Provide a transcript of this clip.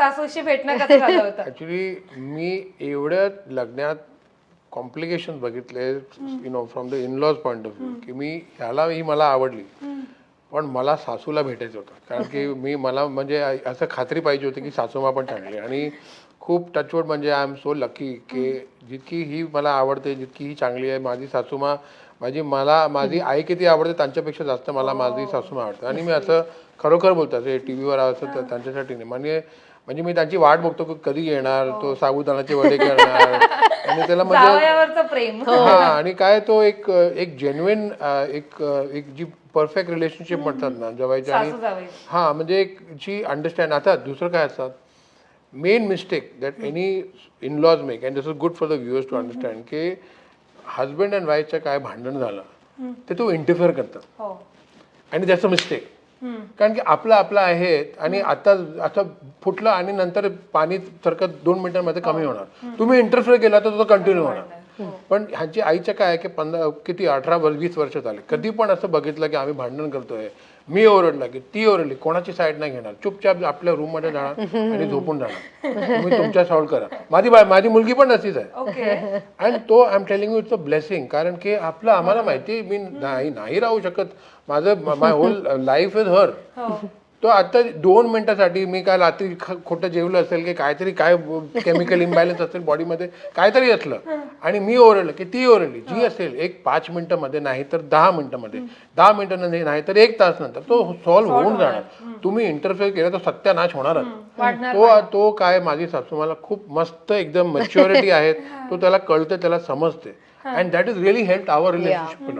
सासूशी भेटणं कसं झालं होतं? ऍक्च्युली मी एवढ्या लग्नात कॉम्प्लिकेशन बघितले you know from the in laws point of view की मी ह्याला ही मला आवडली. पण मला सासूला भेटायचं होतं. कारण की मी मला म्हणजे असं खात्री पाहिजे होती की सासूमा पण चांगली. आणि खूप टचवड म्हणजे आय एम सो लकी की जितकी ही मला आवडते जितकी ही चांगली आहे माझी सासूमा माझी मला माझी आई किती आवडते त्यांच्यापेक्षा जास्त मला माझी सासूमा आवडते. आणि मी असं खरोखर बोलतो असं टी व्हीवर असं तर त्यांच्यासाठी नाही. म्हणजे म्हणजे मी त्यांची वाट बघतो की कधी येणार तो साबुदाण्याचे वडे करणार. आणि त्याला म्हणजे प्रेम. हा आणि काय तो एक एक जेन्युइन एक एक जी परफेक्ट रिलेशनशिप म्हणतात ना जवायची आणि हा म्हणजे एक जी अंडरस्टँड आता दुसरं काय असतात? Main mistake that any in laws make and this is good for the viewers to understand की हजबंड अँड वाईफचं काय भांडण झालं ते तो इंटरफिअर करतात. हो. आणि त्याचं मिस्टेक कारण की आपलं आपलं आहे आणि आता आता फुटलं आणि नंतर पाणी सरकत दोन मिनिटांमध्ये कमी होणार. तुम्ही इंटरफिअर केला तर तो कंटिन्यू होणार. पण ह्यांची आईचं काय आहे की पंधरा किती अठरा वर्ष वीस वर्ष झाले. कधी पण असं बघितलं की आम्ही भांडण करतोय. मी ओरडला की ती ओरडली कोणाची साईड नाही घेणार. चुपचाप आपल्या रूममध्ये जाणार आणि झोपून जाणार. तुम्ही तुमच्या सॉल्व करा. माझी बा माझी मुलगी पण अशीच आहे. अँड तो I am telling you it's a blessing कारण की आपलं आम्हाला माहिती मी नाही नाही राहू शकत. माझं my whole life is her तो आता दोन मिनिटासाठी मी काय रात्री ख- खोटं जेवलं असेल की काहीतरी काय केमिकल इम्बॅलन्स असेल बॉडीमध्ये काहीतरी असलं. आणि मी ओरडलं की ती ओरडली जी असेल एक पाच मिनिटामध्ये नाही तर दहा मिनिटामध्ये दहा मिनिटांमध्ये नाही तर एक तास नंतर तो सॉल्व्ह होऊन जाणार. तुम्ही इंटरफेअर केला तर सत्यानाश होणारच. तो तो काय माझी सासू मला खूप मस्त एकदम मॅच्युरिटी आहे. तो त्याला कळतं त्याला समजते and that is really help our relationship